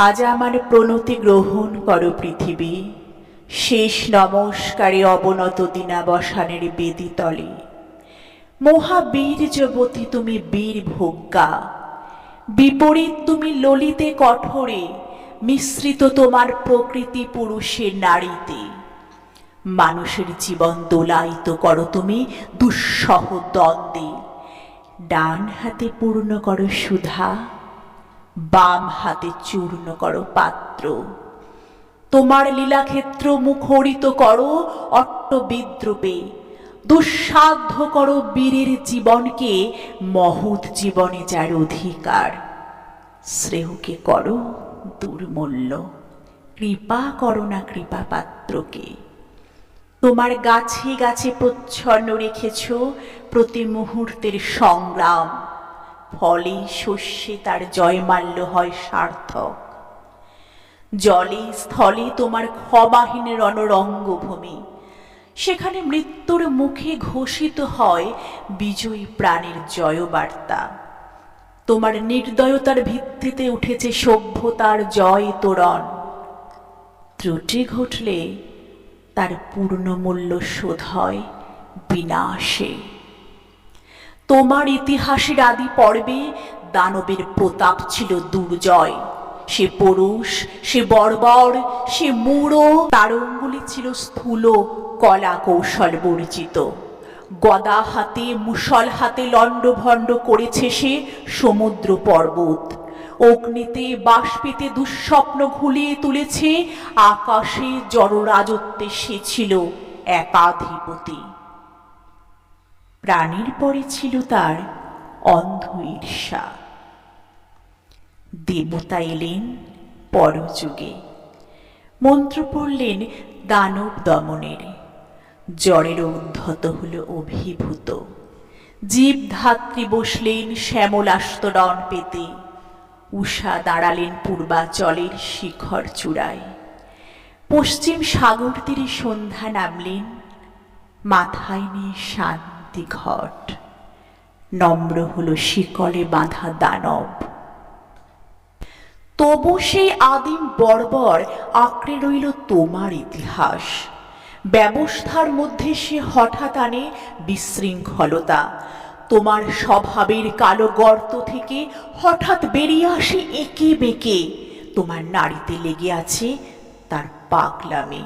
আজ আমার প্রণতি গ্রহণ করো পৃথিবী। শেষ নমস্কারে অবনত দিনাবসানের বেদি তলে মহাবীর্যবতী তুমি বীর ভোগ্যা। বিপরীত তুমি ললিতে কঠোরে, মিশ্রিত তোমার প্রকৃতি পুরুষের নারীতে। মানুষের জীবন দোলায়িত করো তুমি দুঃসহ দ্বন্দ্বে। ডান হাতে পূর্ণ করো সুধা। বাম হাতে চূর্ণ করো পাত্র। তোমার লীলাক্ষেত্র মুখরিত করো অট্ট বিদ্রুপে। দুঃসাধ্য করো বীরের জীবনকে মহৎ জীবনে যার অধিকার। শ্রেয়কে করো দুর্মূল্য। কৃপা করো না কৃপা পাত্রকে। তোমার গাছে গাছে প্রচ্ছন্ন রেখেছ প্রতি মুহূর্তের সংগ্রাম। ফলে শস্যে তার জয়মাল্য হয় সার্থক। জলে স্থলে তোমার ক্ষমাহীন রণরঙ্গভূমি। সেখানে মৃত্যুর মুখে ঘোষিত হয় বিজয়ী প্রাণের জয়বার্তা। তোমার নির্দয়তার ভিত্তিতে উঠেছে সভ্যতার জয় তোরণ। ত্রুটি ঘটলে তার পূর্ণ মূল্য শোধ হয় বিনাশে। তোমার ইতিহাসের আদি পর্বে দানবের প্রতাপ ছিল দুর্জয়। সে পুরুষ, সে বর্বর, সে মূঢ়, তার অঙ্গুলি ছিল স্থূল কলা কৌশল বর্জিত। গদা হাতে মুসল হাতে লণ্ডভণ্ড করেছে সে সমুদ্র পর্বত। অগ্নিতে বাষ্পেতে দুঃস্বপ্ন ঘুলিয়ে তুলেছে, আকাশে জড়রাজত্বে সে ছিল একাধিপতি। প্রাণীর পরে ছিল তার অন্ধ ঈর্ষা। দেবতা এলেন পরযুগে। মন্ত্র পড়লেন দানব দমনের। জ্বরের উদ্ধত হল অভিভূত। জীব ধাত্রী বসলেন শ্যামলাস্তরণ পেতে। উষা দাঁড়ালেন পূর্বাচলের শিখর চূড়ায়। পশ্চিম সাগর তীরে সন্ধ্যা নামলেন। মাথায় নিয়ে শান্তি। ঘট নম্র হলো শিকলে বাঁধা দানব। তবু সেই আদিম বর্বর আঁকড়ে রইল তোমার ইতিহাস। ব্যবস্থার মধ্যে সে হঠাৎ আনে বিশৃঙ্খলতা। তোমার স্বভাবের কালো গর্ত থেকে হঠাৎ বেরিয়ে আসে একে বেঁকে। তোমার নারীতে লেগে আছে তার পাগলামি।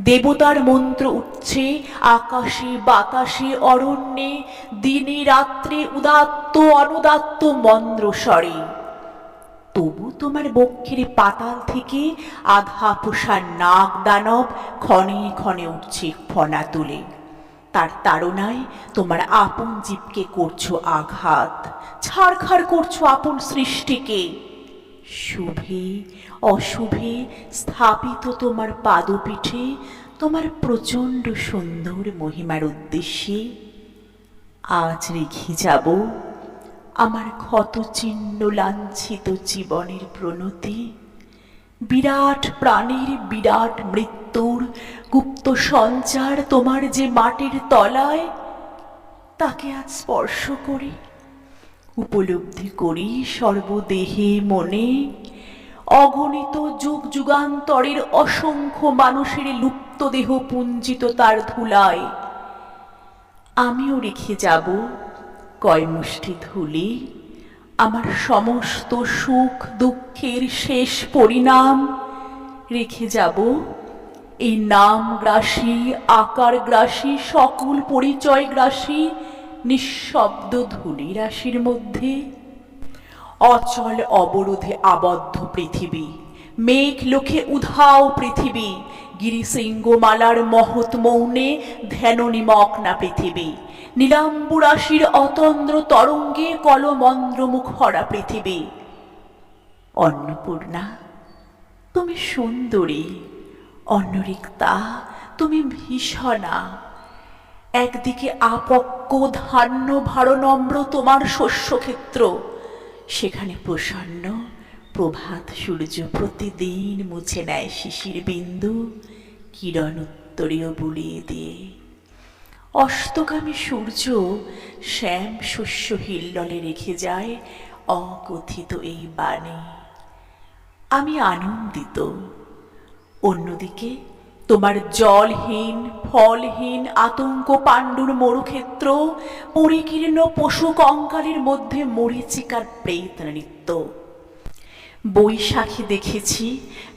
দেবতার মন্ত্র উঠছে, আকাশে বাতাসে অরণ্যে, দিনে রাত্রে উদাত্ত অনুদাত্ত মন্দ্র স্বরে। তবু তোমার বক্ষের পাতাল থেকে আধা পোষা নাগ দানব ক্ষণে ক্ষণে উঠছে ফনা তুলে। তার তাড়নায় তোমার আপন জীবকে করছ আঘাত। ছাড়খাড় করছ আপন সৃষ্টিকে। শুভে, অশুভে স্থাপিত তোমার পাদপীঠে, তোমার প্রচণ্ড সুন্দর মহিমার উদ্দেশ্যে। আজ রেখে যাব আমার ক্ষত চিহ্ন লাঞ্ছিত জীবনের প্রণতি। বিরাট প্রাণীর বিরাট মৃত্যুর গুপ্ত সঞ্চার তোমার যে মাটির তলায়, তাকে আজ স্পর্শ করি উপলব্ধি করি সর্বদেহে মনে। অগণিত যুগ যুগান্তরের অসংখ্য মানুষের লুপ্ত দেহ পুঞ্জিত তার ধুলায়। আমিও রেখে যাব কয় মুষ্টি ধুলি। আমার সমস্ত সুখ দুঃখের শেষ পরিণাম রেখে যাব। এই নাম গ্রাসী, আকার গ্রাসী, সকল পরিচয় গ্রাসী নিঃশব্দ ধূলি রাশির মধ্যে। অচল অবরোধে আবদ্ধ পৃথিবী, মেঘ লোকে উধাও পৃথিবী, গিরিশৃঙ্গমালার মহৎ মৌনে ধ্যান নিমগ্না পৃথিবী নীলাম্বুরাশির অতন্দ্র তরঙ্গে কলমন্দ্র মুখরা পৃথিবী। অন্নপূর্ণা, তুমি সুন্দরী, অন্নরিক্তা, তুমি ভীষণা। একদিকে আপক্ক ধান্য ভারনম্র তোমার শস্যক্ষেত্র, সেখানে প্রসন্ন প্রভাত সূর্য প্রতিদিন মুছে নেয় শিশির বিন্দু, কিরণ উত্তরীয় বুলিয়ে দিয়ে। অস্তগামী সূর্য শ্যাম শস্য হিল্ললে রেখে যায় অকথিত এই বাণী। আমি আনন্দিত, অন্যদিকে তোমার জলহীন, ফলহীন আতঙ্ক পাণ্ডুর মরুক্ষেত্র, পরিকীর্ণ পশু কঙ্কালের মধ্যে মরিচিকার প্রেত নৃত্য। বৈশাখী দেখেছি,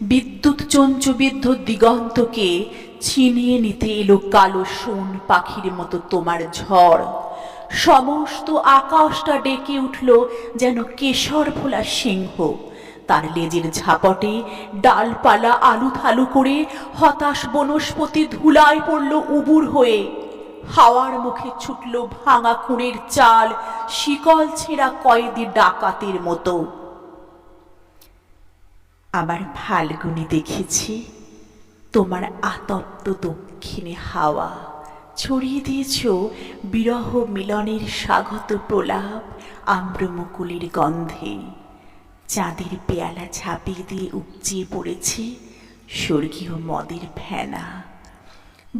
বিদ্যুৎ চঞ্চবিদ্ধ দিগন্তকে ছিনিয়ে নিতে এলো কালো সোন পাখির মতো তোমার ঝড়। সমস্ত আকাশটা ডেকে উঠল যেন কেশর ভোলা সিংহ। তার লেজের ঝাপটে ডালপালা আলু থালু করে হতাশ বনস্পতি ধুলায় পড়ল উবুর হয়ে। হাওয়ার মুখে ছুটল ভাঙা খুঁড়ের চাল, শিকল ছেঁড়া কয়েদি ডাকাতের মতো। আমার ফাল্গুনি দেখেছি, তোমার আতপ্ত দক্ষিণে হাওয়া। ছড়িয়ে দিয়েছ বিরহ মিলনের স্বাগত প্রলাপ আম্রমুকুলের গন্ধে। চাঁদের পেয়ালা ঝাঁপিয়ে দিয়ে উপচিয়ে পড়েছে স্বর্গীয় মদের ফেনা।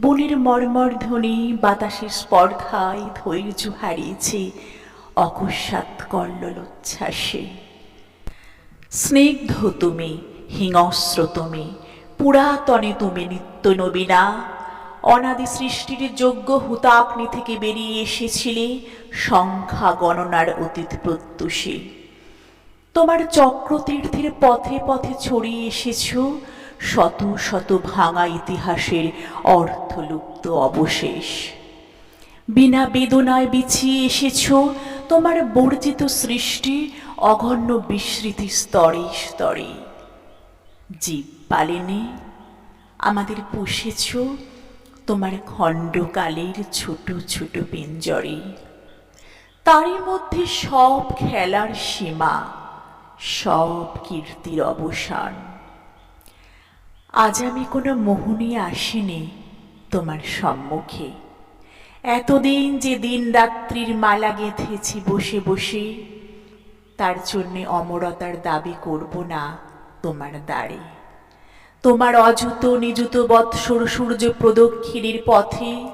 বনের মর্মর ধ্বনি বাতাসের স্পর্ধায় ধৈর্য হারিয়েছে অকস্মাৎ কল্লোচ্ছ্বাসে স্নিগ্ধ তুমি, হিংস্র তুমি, পুরাতনে তুমি নিত্য নবীনা। অনাদি সৃষ্টির যোগ্য হুতাগ্নি থেকে বেরিয়ে এসেছিলে সংখ্যা গণনার অতীত প্রত্যুষে। তোমার চক্রতীর্থের পথে পথে ছড়িয়ে এসেছ, শত শত ভাঙা ইতিহাসের অর্থলুপ্ত অবশেষ। বিনা বেদনায় বিছিয়ে এসেছ, তোমার বর্জিত সৃষ্টি অঘন্য বিস্মৃতি স্তরে স্তরে। জীব পালেনে আমাদের পুষেছ, তোমার খণ্ডকালের ছোট ছোট পিঞ্জরে। তারই মধ্যে সব খেলার সীমা সব কীর্তির অবসান। আজ আমি কোনো মোহনী আসিনি তোমার সম্মুখে। এতদিন যে দিন রাত্রির মালা গেঁথেছি বসে বসে, তার জন্যে অমরতার দাবি করব না তোমার দ্বারে। তোমার অযুত নিযুত বৎসর সূর্য প্রদক্ষিণের পথে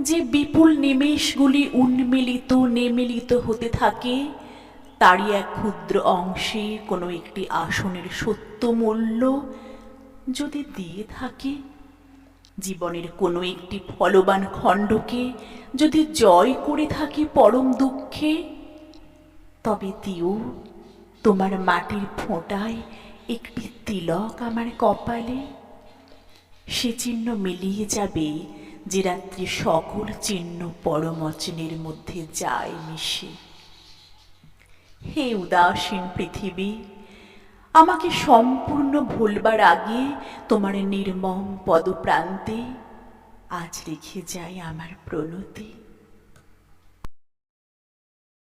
যে বিপুল নিমেষগুলি উন্মিলিত, নেমিলিত হতে থাকে তারই এক ক্ষুদ্র অংশে কোনো একটি আসনের সত্য মূল্য যদি দিয়ে থাকে, জীবনের কোনো একটি ফলবান খণ্ডকে যদি জয় করে থাকি পরম দুঃখে, তবে দিও তোমার মাটির ফোঁটায় একটি তিলক আমার কপালে। সে চিহ্ন মিলিয়ে যাবে যে রাত্রি সকল চিহ্ন পরমচনের মধ্যে যায় মিশে। হে উদাসীন পৃথিবী, আমাকে সম্পূর্ণ ভুলবার আগে তোমার নির্মম পদপ্রান্তে আজ রেখে যাই আমার প্রণতি।